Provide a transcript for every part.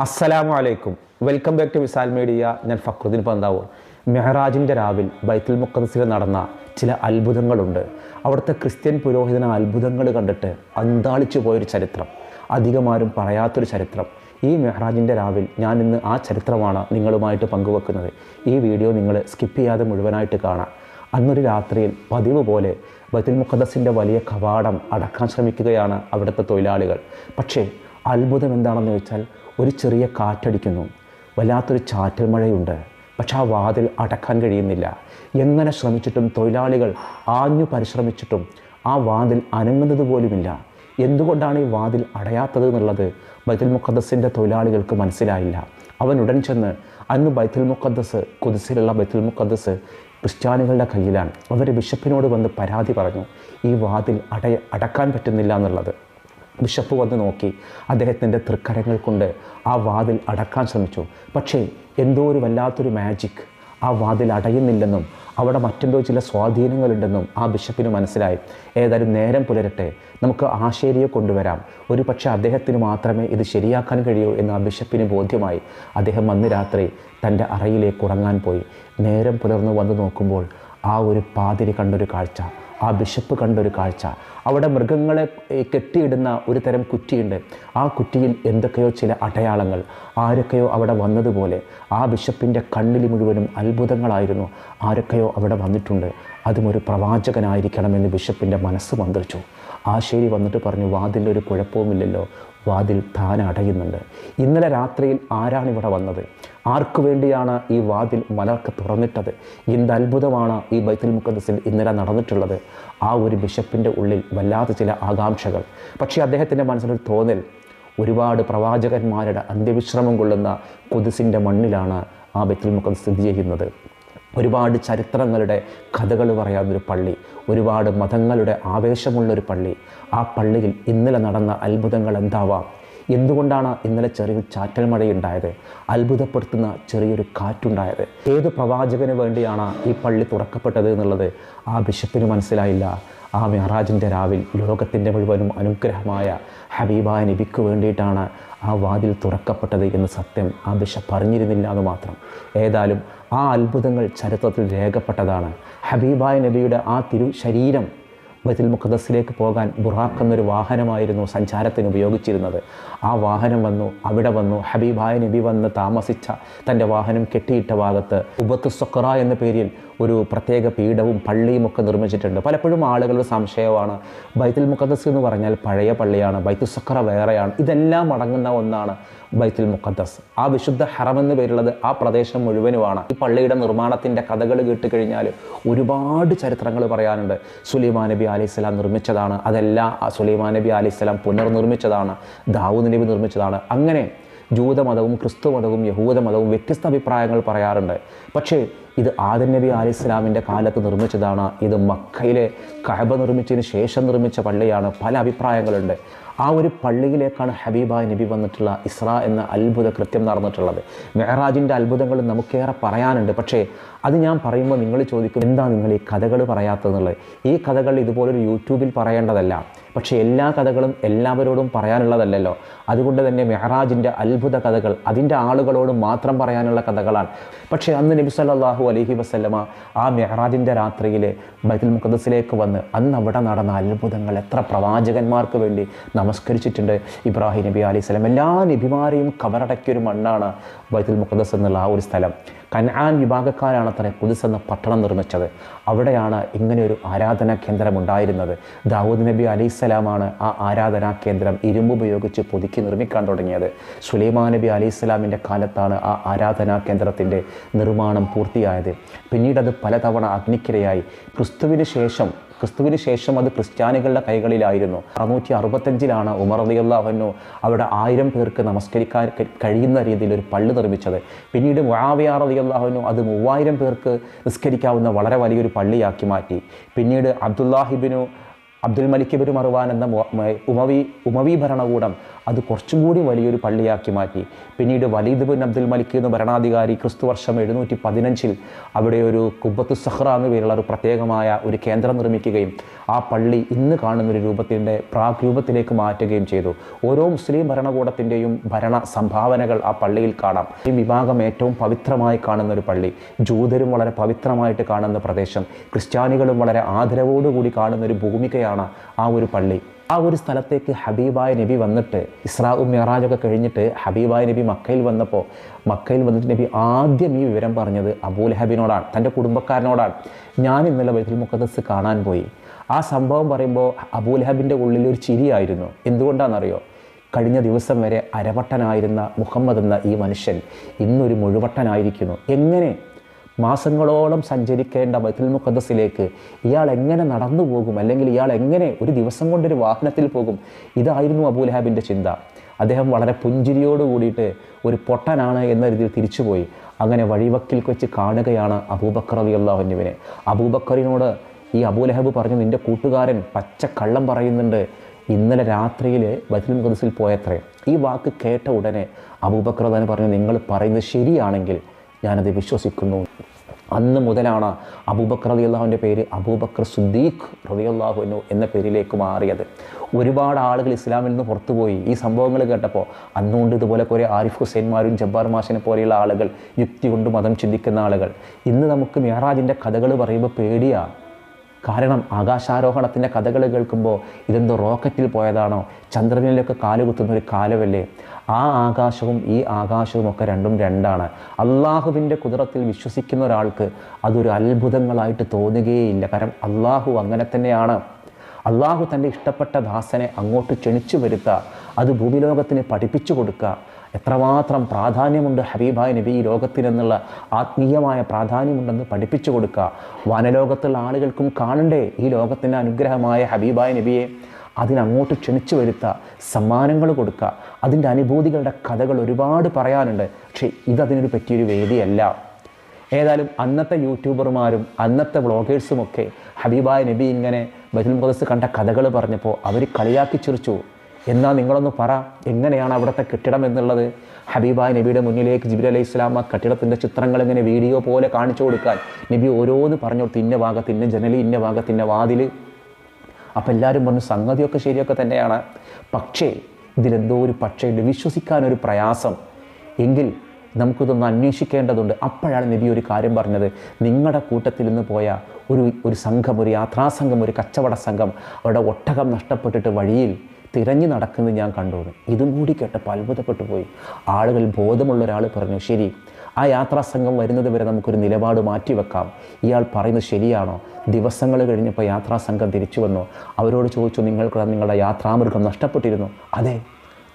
അസ്സലാമു അലൈക്കും welcome back to Visal media. ഞാൻ ഫക്രുദ്ദീൻ പന്താവൂർ. മെഹറാജിന്റെ രാവിൽ ബൈത്തുൽ മുക്കദസിൽ നടന്ന ചില അത്ഭുതങ്ങളുണ്ട്. അവിടുത്തെ ക്രിസ്ത്യൻ പുരോഹിതന അത്ഭുതങ്ങൾ കണ്ടിട്ട് അന്താളിച്ചു പോയൊരു ചരിത്രം. അധികമാരും പറയാത്തൊരു ചരിത്രം. ഈ മെഹ്റാജിന്റെ രാവിൽ ഞാൻ ഇന്ന് ആ ചരിത്രമാണ് നിങ്ങളുമായിട്ട് പങ്കുവെക്കുന്നത്. ഈ വീഡിയോ നിങ്ങൾ സ്കിപ്പ് ചെയ്യാതെ മുഴുവനായിട്ട് കാണാം. അന്നൊരു രാത്രിയിൽ പതിവ് പോലെ ബൈത്തുൽ മുഖദ്സിന്റെ വലിയ കവാടം അടക്കാൻ ശ്രമിക്കുകയാണ് അവിടുത്തെ തൊഴിലാളികൾ. പക്ഷേ അത്ഭുതം എന്താണെന്ന് വെച്ചാൽ ഒരു ചെറിയ കാറ്റടിക്കുന്നു. വല്ലാത്തൊരു ചാറ്റൽ മഴയുണ്ട്. പക്ഷെ ആ വാതിൽ അടക്കാൻ കഴിയുന്നില്ല. എങ്ങനെ ശ്രമിച്ചിട്ടും തൊഴിലാളികൾ ആഞ്ഞു പരിശ്രമിച്ചിട്ടും ആ വാതിൽ അനങ്ങുന്നത് പോലുമില്ല. എന്തുകൊണ്ടാണ് ഈ വാതിൽ അടയാത്തത് എന്നുള്ളത് ബൈത്തുൽ മുഖദ്സിന്റെ തൊഴിലാളികൾക്ക് മനസ്സിലായില്ല. അവൻ ഉടൻ ചെന്ന് അന്ന് ബൈത്തുൽ മുഖദ്സ് കുതിസിലുള്ള ബൈത്തുൽ മുഖദ്സ് ക്രിസ്ത്യാനികളുടെ കയ്യിലാണ്. അവർ ബിഷപ്പിനോട് വന്ന് പരാതി പറഞ്ഞു ഈ വാതിൽ അടയ അടക്കാൻ പറ്റുന്നില്ല എന്നുള്ളത്. ബിഷപ്പ് വന്ന് നോക്കി. അദ്ദേഹത്തിന്റെ തൃക്കരങ്ങൾ കൊണ്ട് ആ വാതിൽ അടക്കാൻ ശ്രമിച്ചു. പക്ഷേ എന്തോ ഒരു വല്ലാത്തൊരു മാജിക് ആ വാതിൽ അടയുന്നില്ലെന്നും അവിടെ മറ്റെന്തോ ചില സ്വാധീനങ്ങളുണ്ടെന്നും ആ ബിഷപ്പിന് മനസ്സിലായി. ഏതായാലും നേരം പുലരട്ടെ. നമുക്ക് ആശേരിയെ കൊണ്ടുവരാം. ഒരു പക്ഷേ അദ്ദേഹത്തിന് മാത്രമേ ഇത് ശരിയാക്കാൻ കഴിയൂ എന്ന് ആ ബിഷപ്പിന് ബോധ്യമായി. അദ്ദേഹം അന്ന് രാത്രി തന്റെ അറയിലേക്ക് ഉറങ്ങാൻ പോയി. നേരം പുലർന്നു വന്ന് നോക്കുമ്പോൾ ആ ഒരു പാതിരി കണ്ടൊരു കാഴ്ച. ആ ബിഷപ്പ് കണ്ടൊരു കാഴ്ച. അവിടെ മൃഗങ്ങളെ കെട്ടിയിടുന്ന ഒരു തരം കുറ്റിയുണ്ട്. ആ കുറ്റിയിൽ എന്തൊക്കെയോ ചില അടയാളങ്ങൾ. ആരൊക്കെയോ അവിടെ വന്നതുപോലെ. ആ ബിഷപ്പിന്റെ കണ്ണിൽ മുഴുവനും അത്ഭുതങ്ങളായിരുന്നു. ആരൊക്കെയോ അവിടെ വന്നിട്ടുണ്ട്. അതും ഒരു പ്രവാചകനായിരിക്കണമെന്ന് ബിഷപ്പിന്റെ മനസ്സ് മന്ത്രിച്ചു. ആശേരി വന്നിട്ട് പറഞ്ഞു വാതിലൊരു കുഴപ്പവുമില്ലല്ലോ. വാതിൽ താൻ അടയുന്നുണ്ട്. ഇന്നലെ രാത്രിയിൽ ആരാണ് ഇവിടെ വന്നത്? ആർക്കു വേണ്ടിയാണ് ഈ വാതിൽ മലർക്ക് തുറന്നിട്ടത്? എന്ത് അത്ഭുതമാണ് ഈ ബൈത്തുൽ മുഖദ്സിൽ ഇന്നലെ നടന്നിട്ടുള്ളത്? ആ ഒരു ബിഷപ്പിന്റെ ഉള്ളിൽ വല്ലാത്ത ചില ആകാംക്ഷകൾ. പക്ഷേ അദ്ദേഹത്തിന്റെ മനസ്സിലൊരു തോന്നൽ. ഒരുപാട് പ്രവാചകന്മാരുടെ അന്ത്യവിശ്രമം കൊള്ളുന്ന കൊതിസിന്റെ മണ്ണിലാണ് ആ ബൈത്തുൽ മുക്കദ് സ്ഥിതി ചെയ്യുന്നത്. ഒരുപാട് ചരിത്രങ്ങളുടെ കഥകൾ പറയാവുന്നൊരു പള്ളി ഒരുപാട് മതങ്ങളുടെ ആവേശമുള്ളൊരു പള്ളി. ആ പള്ളിയിൽ ഇന്നലെ നടന്ന അത്ഭുതങ്ങൾ എന്താവാം? എന്തുകൊണ്ടാണ് ഇന്നലെ ചെറിയ ചാറ്റൽ മഴയുണ്ടായത്? അത്ഭുതപ്പെടുത്തുന്ന ചെറിയൊരു കാറ്റുണ്ടായത്? ഏത് പ്രവാചകന് വേണ്ടിയാണ് ഈ പള്ളി തുറക്കപ്പെട്ടത് എന്നുള്ളത് ആ ബിഷപ്പിന് മനസ്സിലായില്ല. ആ മെഹറാജിന്റെ രാവിൽ ലോകത്തിന്റെ മുഴുവനും അനുഗ്രഹമായ ഹബീബായ നബിക്ക് വേണ്ടിയിട്ടാണ് ആ വാതിൽ തുറക്കപ്പെട്ടത് എന്ന് സത്യം ആ ബിഷപ്പ് അറിഞ്ഞിരുന്നില്ല എന്ന് മാത്രം. ഏതായാലും ആ അത്ഭുതങ്ങൾ ചരിത്രത്തിൽ രേഖപ്പെട്ടതാണ്. ഹബീബായ നബിയുടെ ആ തിരു ശരീരം ബൈത്തുൽ മുഖദ്സിലേക്ക് പോകാൻ ബുറാഖ് എന്നൊരു വാഹനമായിരുന്നു സഞ്ചാരത്തിന് ഉപയോഗിച്ചിരുന്നത്. ആ വാഹനം വന്നു അവിടെ വന്നു ഹബീബായ നബി വന്ന് താമസിച്ച തന്റെ വാഹനം കെട്ടിയിട്ട ഭാഗത്ത് ഉബത്ത് സൊക്കറ എന്ന പേരിൽ ഒരു പ്രത്യേക പീഠവും പള്ളിയും ഒക്കെ നിർമ്മിച്ചിട്ടുണ്ട്. പലപ്പോഴും ആളുകളുടെ സംശയമാണ് ബൈത്തുൽ മുഖദ്സ് എന്ന് പറഞ്ഞാൽ പഴയ പള്ളിയാണ് ബൈത്തു സക്കറ വേറെയാണ്. ഇതെല്ലാം അടങ്ങുന്ന ഒന്നാണ് ബൈത്തുൽ മുഖദ്ദസ്. ആ വിശുദ്ധ ഹറം എന്ന് പേരുള്ളത് ആ പ്രദേശം മുഴുവനുമാണ്. ഈ പള്ളിയുടെ നിർമ്മാണത്തിന്റെ കഥകൾ കേട്ട് കഴിഞ്ഞാൽ ഒരുപാട് ചരിത്രങ്ങൾ പറയാനുണ്ട്. സുലൈമാൻ നബി അലൈഹിസ്സലാം നിർമ്മിച്ചതാണ്. അതെല്ലാം സുലൈമാൻ നബി അലൈഹിസ്സലാം പുനർനിർമ്മിച്ചതാണ്. ദാവൂദ് നബി നിർമ്മിച്ചതാണ്. അങ്ങനെ ജൂതമതവും ക്രിസ്തു മതവും യഹൂദ മതവും വ്യത്യസ്ത അഭിപ്രായങ്ങൾ പറയാറുണ്ട്. പക്ഷേ ഇത് ആദൻ നബി അലി ഇസ്ലാമിന്റെ കാലത്ത് നിർമ്മിച്ചതാണ്. ഇത് മക്കയിലെ കഹബ നിർമ്മിച്ചതിന് ശേഷം നിർമ്മിച്ച പള്ളിയാണ്. പല അഭിപ്രായങ്ങളുണ്ട്. ആ ഒരു പള്ളിയിലേക്കാണ് ഹബീബായ നബി വന്നിട്ടുള്ള ഇസ്ര എന്ന അത്ഭുത കൃത്യം നടന്നിട്ടുള്ളത്. മെഹറാജിന്റെ അത്ഭുതങ്ങൾ നമുക്കേറെ പറയാനുണ്ട്. പക്ഷേ അത് ഞാൻ പറയുമ്പോൾ നിങ്ങൾ ചോദിക്കും എന്താ നിങ്ങൾ ഈ കഥകൾ പറയാത്തതെന്നുള്ളത്? ഈ കഥകൾ ഇതുപോലൊരു യൂട്യൂബിൽ പറയേണ്ടതല്ല. പക്ഷേ എല്ലാ കഥകളും എല്ലാവരോടും പറയാനുള്ളതല്ലല്ലോ. അതുകൊണ്ട് തന്നെ മെഹറാജിന്റെ അത്ഭുത കഥകൾ അതിന്റെ ആളുകളോട് മാത്രം പറയാനുള്ള കഥകളാണ്. പക്ഷേ അന്ന് നബി സല്ലാഹു അലഹി വസല്ലമ ആ മെഹറാജിന്റെ രാത്രിയിൽ ബൈത്തുൽ മുഖദ്സിലേക്ക് വന്ന് അന്ന് അവിടെ നടന്ന അത്ഭുതങ്ങൾ എത്ര പ്രവാചകന്മാർക്ക് വേണ്ടി നമസ്കരിച്ചിട്ടുണ്ട് ഇബ്രാഹിം നബി അലൈഹി സ്വലം. എല്ലാ നബിമാരെയും കവറടക്കിയൊരു മണ്ണാണ് ബൈത്തുൽ മുഖദ്സ് എന്നുള്ള ആ ഒരു സ്ഥലം. കനാൻ വിഭാഗക്കാരാണ് അത്ര കുതിസ് എന്ന പട്ടണം നിർമ്മിച്ചത്. അവിടെയാണ് ഇങ്ങനെയൊരു ഒരു ആരാധനാ കേന്ദ്രം ഉണ്ടായിരുന്നത്. ദാവൂദ് നബി അലൈഹിസ്സലാമാണ് ആ ആരാധനാ കേന്ദ്രം ഇരുമ്പ് ഉപയോഗിച്ച് പുതുക്കി നിർമ്മിക്കാൻ തുടങ്ങിയത്. സുലൈമാൻ നബി അലൈഹിസ്സലാമിന്റെ കാലത്താണ് ആ ആരാധനാ കേന്ദ്രത്തിന്റെ നിർമ്മാണം പൂർത്തിയായത്. പിന്നീട് അത് പലതവണ അഗ്നിക്കിരയായി. ക്രിസ്തുവിന് ശേഷം ക്രിസ്തുവിന് ശേഷം അത് ക്രിസ്ത്യാനികളുടെ കൈകളിലായിരുന്നു. അറുന്നൂറ്റി അറുപത്തഞ്ചിലാണ് ഉമർ റളിയല്ലാഹു അവിടെ ആയിരം പേർക്ക് നമസ്കരിക്കാൻ കഴിയുന്ന രീതിയിൽ ഒരു പള്ളി നിർമ്മിച്ചത്. പിന്നീട് മുആവിയ റളിയല്ലാഹു അത് മൂവായിരം പേർക്ക് നിസ്കരിക്കാവുന്ന വളരെ വലിയൊരു പള്ളിയാക്കി മാറ്റി. പിന്നീട് അബ്ദുല്ലാഹിബിനു അബ്ദുൽ മലിക് മറുവാൻ എന്ന ഉമവി ഉമവി ഭരണകൂടം അത് കുറച്ചും കൂടി വലിയൊരു പള്ളിയാക്കി മാറ്റി. പിന്നീട് വലീദ് ബിൻ അബ്ദുൽ മലിക് എന്ന ഭരണാധികാരി ക്രിസ്തു വർഷം എഴുന്നൂറ്റി പതിനഞ്ചിൽ അവിടെ ഒരു കുബത്ത് സഹ്റ എന്ന പേരുള്ള ഒരു പ്രത്യേകമായ ഒരു കേന്ദ്രം നിർമ്മിക്കുകയും ആ പള്ളി ഇന്ന് കാണുന്ന ഒരു രൂപത്തിന്റെ പ്രാഗ് രൂപത്തിലേക്ക് മാറ്റുകയും ചെയ്തു. ഓരോ മുസ്ലിം ഭരണകൂടത്തിന്റെയും ഭരണ സംഭാവനകൾ ആ പള്ളിയിൽ കാണാം. ഈ വിഭാഗം ഏറ്റവും പവിത്രമായി കാണുന്ന ഒരു പള്ളി. ജൂതരും വളരെ പവിത്രമായിട്ട് കാണുന്ന പ്രദേശം. ക്രിസ്ത്യാനികളും വളരെ ആദരവോടുകൂടി കാണുന്ന ഒരു ഭൂമികയാണ് ആ ഒരു പള്ളി. ആ ഒരു സ്ഥലത്തേക്ക് ഹബീബായ നബി വന്നിട്ട് ഇസ്രാവും മിറാജൊക്കെ കഴിഞ്ഞിട്ട് ഹബീബായ നബി മക്കയിൽ വന്നപ്പോൾ മക്കയിൽ വന്നിട്ട് നബി ആദ്യം ഈ വിവരം പറഞ്ഞത് അബൂലഹബിനോടാണ് തന്റെ കുടുംബക്കാരനോടാണ്. ഞാൻ ഇന്നലെ ബൈത്തുൽ മുഖദ്സ് കാണാൻ പോയി. ആ സംഭവം പറയുമ്പോൾ അബൂലഹബിന്റെ ഉള്ളിൽ ഒരു ചിരിയായിരുന്നു. എന്തുകൊണ്ടാണെന്നറിയോ? കഴിഞ്ഞ ദിവസം വരെ അരവട്ടനായിരുന്ന മുഹമ്മദ് എന്ന ഈ മനുഷ്യൻ ഇന്നൊരു മുഴുവട്ടനായിരിക്കുന്നു. എങ്ങനെ? മാസങ്ങളോളം സഞ്ചരിക്കേണ്ട ബൈത്തുൽ മുഖദ്സിലേക്ക് ഇയാൾ എങ്ങനെ നടന്നു പോകും? അല്ലെങ്കിൽ ഇയാൾ എങ്ങനെ ഒരു ദിവസം കൊണ്ടൊരു വാഹനത്തിൽ പോകും? ഇതായിരുന്നു അബൂലഹാബിന്റെ ചിന്ത. അദ്ദേഹം വളരെ പുഞ്ചിരിയോട് കൂടിയിട്ട് ഒരു പൊട്ടനാണ് എന്ന രീതിയിൽ തിരിച്ചുപോയി. അങ്ങനെ വഴിവക്കിൽ വെച്ച് കാണുകയാണ് അബൂബക്കർ അലി അള്ളാഹുവിനെ അബൂബക്കറിനോട് ഈ അബൂലഹബ് പറഞ്ഞു നിന്റെ കൂട്ടുകാരൻ പച്ച കള്ളം പറയുന്നുണ്ട്. ഇന്നലെ രാത്രിയിൽ ബൈത്തുൽ മുഖദ്സിൽ പോയത്രേ. ഈ വാക്ക് കേട്ട ഉടനെ അബൂബക്കർ തന്നെ പറഞ്ഞു നിങ്ങൾ പറയുന്നത് ശരിയാണെങ്കിൽ ഞാനത് വിശ്വസിക്കുന്നു. അന്ന് മുതലാണ് അബൂബക്കർ റതി അള്ളാഹുവിന്റെ പേര് അബൂബക്കർ സുദ്ദീഖ് റതി അള്ളാഹുനു എന്ന പേരിലേക്ക് മാറിയത്. ഒരുപാട് ആളുകൾ ഇസ്ലാമിൽ നിന്ന് പുറത്തുപോയി ഈ സംഭവങ്ങൾ കേട്ടപ്പോൾ അന്നുകൊണ്ട് ഇതുപോലെ കുറേ ആരിഫ് ഹുസൈൻമാരും ജബ്ബാർ മാഷിനെ പോലെയുള്ള ആളുകൾ യുക്തി കൊണ്ട് മതം ചിന്തിക്കുന്ന ആളുകൾ. ഇന്ന് നമുക്ക് മെഹറാജിന്റെ കഥകൾ പറയുമ്പോൾ പേടിയാണ്. കാരണം ആകാശാരോഹണത്തിന്റെ കഥകൾ കേൾക്കുമ്പോൾ ഇതെന്തോ റോക്കറ്റിൽ പോയതാണോ? ചന്ദ്രനിലൊക്കെ കാലുകുത്തുന്ന ഒരു കാലമല്ലേ? ആ ആകാശവും ഈ ആകാശവും ഒക്കെ രണ്ടും രണ്ടാണ്. അള്ളാഹുവിന്റെ കുതിരത്തിൽ വിശ്വസിക്കുന്ന ഒരാൾക്ക് അതൊരു അത്ഭുതങ്ങളായിട്ട് തോന്നുകയില്ല. കാരണം അള്ളാഹു അങ്ങനെ തന്നെയാണ്. അള്ളാഹു തന്റെ ഇഷ്ടപ്പെട്ട ദാസനെ അങ്ങോട്ട് ക്ഷണിച്ചു വരുത്തുക അത് ഭൂമിലോകത്തിന് പഠിപ്പിച്ചു കൊടുക്കുക എത്രമാത്രം പ്രാധാന്യമുണ്ട് ഹബീബായ നബി ഈ ലോകത്തിനെന്നുള്ള ആത്മീയമായ പ്രാധാന്യമുണ്ടെന്ന് പഠിപ്പിച്ചു കൊടുക്കുക. വനലോകത്തുള്ള ആളുകൾക്കും കാണണ്ടേ ഈ ലോകത്തിന്റെ അനുഗ്രഹമായ ഹബീബായ നബിയെ? അതിനങ്ങോട്ട് ക്ഷണിച്ചു വരുത്തുക സമ്മാനങ്ങൾ കൊടുക്കുക അതിന്റെ അനുഭൂതികളുടെ കഥകൾ ഒരുപാട് പറയാനുണ്ട്. പക്ഷേ ഇതതിനൊരു പറ്റിയൊരു വേദിയല്ല. ഏതായാലും അന്നത്തെ യൂട്യൂബർമാരും അന്നത്തെ വ്ളോഗേഴ്സുമൊക്കെ ഹബീബായ നബി ഇങ്ങനെ ബദുൽ മുഖദസ് കണ്ട കഥകൾ പറഞ്ഞപ്പോൾ അവർ കളിയാക്കി ചിരിച്ചു. എന്നാൽ നിങ്ങളൊന്ന് പറ എങ്ങനെയാണ് അവിടുത്തെ കെട്ടിടം എന്നുള്ളത്? ഹബീബായ നബിയുടെ മുന്നിലേക്ക് ജിബിർ അലൈഹി ഇസ്ലാം ആ കെട്ടിടത്തിന്റെ ചിത്രങ്ങൾ ഇങ്ങനെ വീഡിയോ പോലെ കാണിച്ചു കൊടുക്കാൻ. നബി ഓരോന്ന് പറഞ്ഞു കൊടുത്ത് ഇന്ന ഭാഗത്ത് ഇന്ന ജനലി ഇന്ന ഭാഗത്ത് ഇന്ന വാതിൽ അപ്പോൾ എല്ലാവരും പറഞ്ഞു സംഗതിയൊക്കെ ശരിയൊക്കെ തന്നെയാണ്. പക്ഷേ ഇതിലെന്തോ ഒരു പക്ഷേ ഉണ്ട് വിശ്വസിക്കാനൊരു പ്രയാസം. എങ്കിൽ നമുക്കിതൊന്ന് അന്വേഷിക്കേണ്ടതുണ്ട്. അപ്പോഴാണ് നബി ഒരു കാര്യം പറഞ്ഞത്. നിങ്ങളുടെ കൂട്ടത്തിൽ നിന്ന് പോയ ഒരു ഒരു സംഘം ഒരു യാത്രാസംഘം ഒരു കച്ചവട സംഘം അവരുടെ ഒട്ടകം നഷ്ടപ്പെട്ടിട്ട് വഴിയിൽ തിരഞ്ഞു നടക്കുന്നത് ഞാൻ കണ്ടു ഇതും കൂടി കേട്ടപ്പോൾ അത്ഭുതപ്പെട്ടു പോയി. ആളുകൾ ബോധമുള്ള ഒരാൾ പറഞ്ഞു ശരി ആ യാത്രാ സംഘം വരുന്നത് വരെ നമുക്കൊരു നിലപാട് മാറ്റിവെക്കാം ഇയാൾ പറയുന്നത് ശരിയാണോ? ദിവസങ്ങൾ കഴിഞ്ഞപ്പോൾ യാത്രാ സംഘം തിരിച്ചു വന്നു. അവരോട് ചോദിച്ചു നിങ്ങൾക്ക് നിങ്ങളുടെ യാത്രാമൃഗം നഷ്ടപ്പെട്ടിരുന്നു? അതെ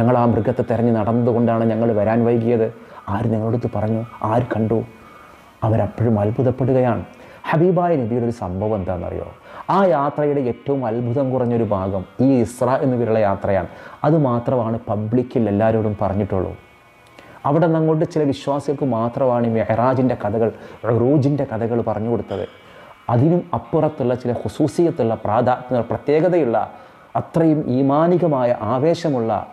ഞങ്ങൾ ആ മൃഗത്തെ തിരഞ്ഞ് നടന്നതുകൊണ്ടാണ് ഞങ്ങൾ വരാൻ വൈകിയത്. ആര് ഞങ്ങളടുത്ത് പറഞ്ഞു? ആര് കണ്ടു? അവരപ്പോഴും അത്ഭുതപ്പെടുകയാണ്. ഹബീബായ നബിയുടെ ഒരു സംഭവം എന്താണെന്നറിയോ? ആ യാത്രയുടെ ഏറ്റവും അത്ഭുതം കുറഞ്ഞൊരു ഭാഗം ഈ ഇസ്ര എന്ന പേരുള്ള യാത്രയാണ്. അത് മാത്രമാണ് പബ്ലിക്കിൽ എല്ലാവരോടും പറഞ്ഞിട്ടുള്ളൂ. അവിടെ നിന്ന് അങ്ങോട്ട് ചില വിശ്വാസികൾക്ക് മാത്രമാണ് ഈ മെഹറാജിന്റെ കഥകൾ റൂജിന്റെ കഥകൾ പറഞ്ഞു കൊടുത്തത്. അതിനും അപ്പുറത്തുള്ള ചില ഹുസൂസിയത്തുള്ള പ്രാധാന്യ പ്രത്യേകതയുള്ള അത്രയും ഈമാനികമായ ആവേശമുള്ള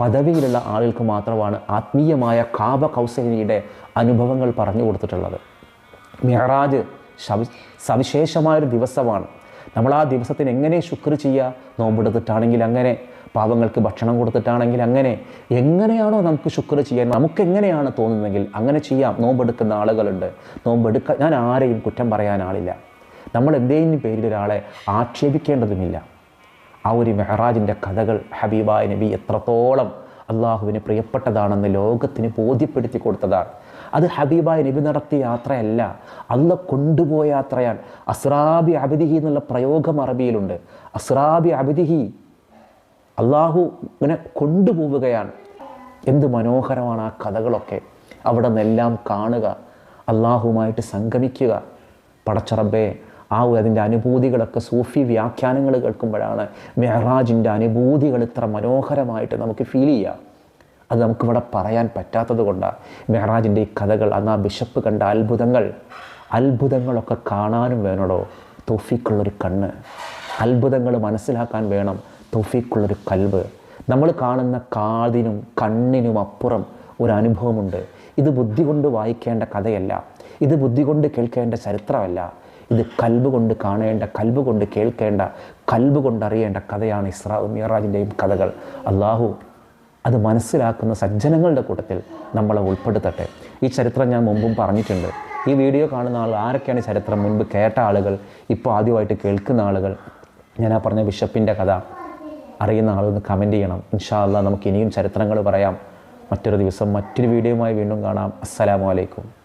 പദവിയിലുള്ള ആളുകൾക്ക് മാത്രമാണ് ആത്മീയമായ കാബ കൗസലിയുടെ അനുഭവങ്ങൾ പറഞ്ഞു കൊടുത്തിട്ടുള്ളത്. മെഹറാജ് സവിശേഷമായൊരു ദിവസമാണ്. നമ്മൾ ആ ദിവസത്തിന് എങ്ങനെ ശുക്ർ ചെയ്യുക നോമ്പെടുത്തിട്ടാണെങ്കിൽ അങ്ങനെ പാവങ്ങൾക്ക് ഭക്ഷണം കൊടുത്തിട്ടാണെങ്കിൽ അങ്ങനെ. എങ്ങനെയാണോ നമുക്ക് ശുക്ർ ചെയ്യാൻ? നമുക്ക് എങ്ങനെയാണ് തോന്നുന്നതെങ്കിൽ അങ്ങനെ ചെയ്യാം. നോമ്പെടുക്കുന്ന ആളുകളുണ്ട്. നോമ്പെടുക്ക ഞാൻ ആരെയും കുറ്റം പറയാൻ ആളില്ല. നമ്മൾ എന്തെങ്കിലും പേരിൽ ഒരാളെ ആക്ഷേപിക്കേണ്ടതുമില്ല. ആ ഒരു മെഹറാജിന്റെ കഥകൾ ഹബീബായ നബി എത്രത്തോളം അള്ളാഹുവിന് പ്രിയപ്പെട്ടതാണെന്ന് ലോകത്തിന് ബോധ്യപ്പെടുത്തി കൊടുത്തതാണ്. അത് ഹബീബായ നബി നടത്തിയ യാത്രയല്ല അല്ല കൊണ്ടുപോയ യാത്രയാണ്. അസ്രാബി അബിദിഹി എന്നുള്ള പ്രയോഗം അറബിയിലുണ്ട്. അസ്രാബി അബിദിഹി അള്ളാഹു ഇങ്ങനെ കൊണ്ടുപോവുകയാണ്. എന്ത് മനോഹരമാണ് ആ കഥകളൊക്കെ. അവിടെ നിന്നെല്ലാം കാണുക അള്ളാഹുവുമായിട്ട് സംഗമിക്കുക. പടച്ചറബേ ആ അതിന്റെ അനുഭൂതികളൊക്കെ സൂഫി വ്യാഖ്യാനങ്ങൾ കേൾക്കുമ്പോഴാണ് മെഹറാജിന്റെ അനുഭൂതികൾ ഇത്ര മനോഹരമായിട്ട് നമുക്ക് ഫീൽ ചെയ്യാം. അത് നമുക്കിവിടെ പറയാൻ പറ്റാത്തത് കൊണ്ടാണ് മെഹറാജിന്റെ ഈ കഥകൾ. അന്ന് ആ ബിഷപ്പ് കണ്ട അത്ഭുതങ്ങൾ അത്ഭുതങ്ങളൊക്കെ കാണാനും വേണോടോ? തോഫിക്കുള്ളൊരു കണ്ണ്. അത്ഭുതങ്ങൾ മനസ്സിലാക്കാൻ വേണം തോഫിക്കുള്ളൊരു കൽവ് നമ്മൾ കാണുന്ന കാതിനും കണ്ണിനും അപ്പുറം ഒരു അനുഭവമുണ്ട്. ഇത് ബുദ്ധി കൊണ്ട് വായിക്കേണ്ട കഥയല്ല. ഇത് ബുദ്ധി കൊണ്ട് കേൾക്കേണ്ട ചരിത്രമല്ല. ഇത് കൽബ് കൊണ്ട് കാണേണ്ട കൽബ് കൊണ്ട് കേൾക്കേണ്ട കൽബ് കൊണ്ട് അറിയേണ്ട കഥയാണ് ഇസ്രാ മിയറാജിന്റെയും കഥകൾ. അള്ളാഹു അത് മനസ്സിലാക്കുന്ന സജ്ജനങ്ങളുടെ കൂട്ടത്തിൽ നമ്മളെ ഉൾപ്പെടുത്തട്ടെ. ഈ ചരിത്രം ഞാൻ മുമ്പും പറഞ്ഞിട്ടുണ്ട്. ഈ വീഡിയോ കാണുന്ന ആൾ ആരൊക്കെയാണ് ചരിത്രം മുൻപ് കേട്ട ആളുകൾ ഇപ്പോൾ ആദ്യമായിട്ട് കേൾക്കുന്ന ആളുകൾ? ഞാൻ ആ പറഞ്ഞ ബിഷപ്പിന്റെ കഥ അറിയുന്ന ആളൊന്ന് കമന്റ് ചെയ്യണം. ഇൻഷാ അല്ലാ നമുക്ക് ഇനിയും ചരിത്രങ്ങൾ പറയാം. മറ്റൊരു ദിവസം മറ്റൊരു വീഡിയോയുമായി വീണ്ടും കാണാം. അസ്സലാമു അലൈക്കും.